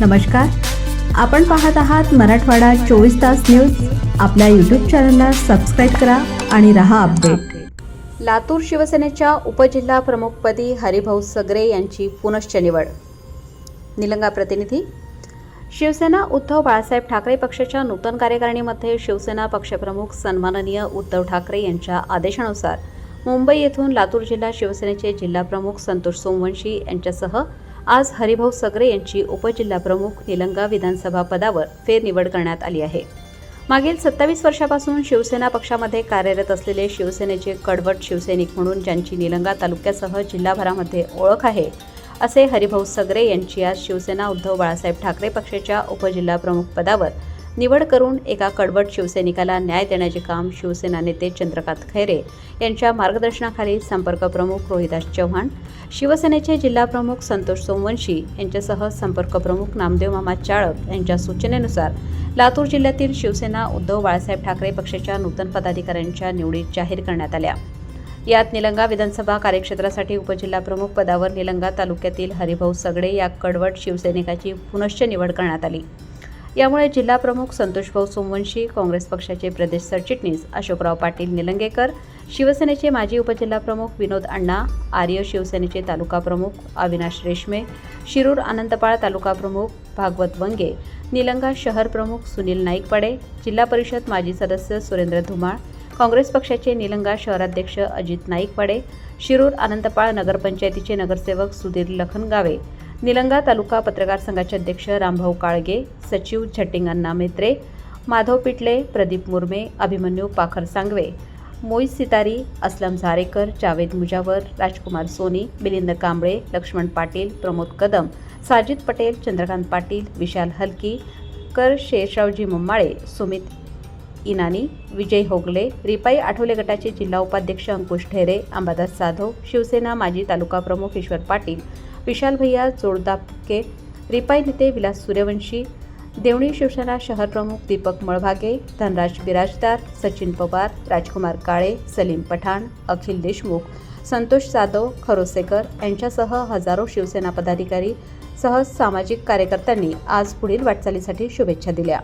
नमस्कार. आपण पाहत आहात मराठवाडा चोवीस तास न्यूज. आपल्या यूट्यूब चॅनलला सबस्क्राईब करा आणि रहा अपडेट लातूर शिवसेनेच्या उपजिल्हा प्रमुखपदी हरिभाऊ सगरे यांची पुनश्च निवड. निलंगा प्रतिनिधी. शिवसेना उद्धव बाळासाहेब ठाकरे पक्षाच्या नूतन कार्यकारिणीमध्ये शिवसेना पक्षप्रमुख सन्माननीय उद्धव ठाकरे यांच्या आदेशानुसार मुंबई येथून लातूर जिल्हा शिवसेनेचे जिल्हाप्रमुख संतोष सोमवंशी यांच्यासह आज हरिभाऊ सगरे यांची उपजिल्हाप्रमुख निलंगा विधानसभा पदावर फेरनिवड करण्यात आली आहे. मागील सत्तावीस वर्षापासून शिवसेना पक्षामध्ये कार्यरत असलेले शिवसेनेचे कडवट शिवसैनिक म्हणून ज्यांची निलंगा तालुक्यासह जिल्हाभरामध्ये ओळख आहे असे हरिभाऊ सगरे यांची आज शिवसेना उद्धव बाळासाहेब ठाकरे पक्षाच्या उपजिल्हाप्रमुख पदावर निवड करून एका कडवट शिवसैनिकाला न्याय देण्याचे काम शिवसेना नेते चंद्रकांत खैरे यांच्या मार्गदर्शनाखाली संपर्क प्रमुख रोहिदास चव्हाण शिवसेनेचे जिल्हाप्रमुख संतोष सोमवंशी यांच्यासह संपर्क प्रमुख नामदेव मामा चाळक यांच्या सूचनेनुसार लातूर जिल्ह्यातील शिवसेना उद्धव बाळासाहेब ठाकरे पक्षाच्या नूतन पदाधिकाऱ्यांच्या निवडी जाहीर करण्यात आल्या. यात निलंगा विधानसभा कार्यक्षेत्रासाठी उपजिल्हाप्रमुख पदावर निलंगा तालुक्यातील हरिभाऊ सगडे या कडवट शिवसैनिकाची पुनश्च निवड करण्यात आली. यामुळे जिल्हाप्रमुख संतोषभाऊ सोमवंशी काँग्रेस पक्षाचे प्रदेश सरचिटणीस अशोकराव पाटील निलंगेकर शिवसेनेचे माजी उपजिल्हाप्रमुख विनोद अण्णा आर्य शिवसेनेचे तालुका प्रमुख अविनाश रेशमे शिरूर अनंतपाळ तालुका प्रमुख भागवत वंगे निलंगा शहर प्रमुख सुनील नाईकपाडे जिल्हा परिषद माजी सदस्य सुरेंद्र धुमाळ काँग्रेस पक्षाचे निलंगा शहराध्यक्ष अजित नाईकपाडे शिरूर अनंतपाळ नगरपंचायतीचे नगरसेवक सुधीर लखनगावे निलंगा तालुका पत्रकार संघाचे अध्यक्ष रामभाऊ काळगे सचिव झट्टिंग अण्णा मेत्रे माधव पिटले प्रदीप मुर्मे अभिमन्यू पाखर सांगवे मोईज सितारी असलम झारेकर जावेद मुजावर राजकुमार सोनी मिलिंद कांबळे लक्ष्मण पाटील प्रमोद कदम साजिद पटेल चंद्रकांत पाटील विशाल हलकी कर शेरशावजी मुम्माळे सुमित इनानी विजय होगले रिपाई आठवले गटाचे जिल्हा उपाध्यक्ष अंकुश ठेरे अंबादास जाधव शिवसेना माजी तालुका प्रमुख ईश्वर पाटील विशाल भैया जोडदापके रिपाई नेते विलास सूर्यवंशी देवणी शिवसेना शहर प्रमुख दीपक मळभागे धनराज बिराजदार सचिन पवार राजकुमार काळे सलीम पठाण अखिल देशमुख संतोष जाधव खरोसेकर यांच्यासह हजारो शिवसेना पदाधिकारी सह सामाजिक कार्यकर्त्यांनी आज पुढील वाटचालीसाठी शुभेच्छा दिल्या.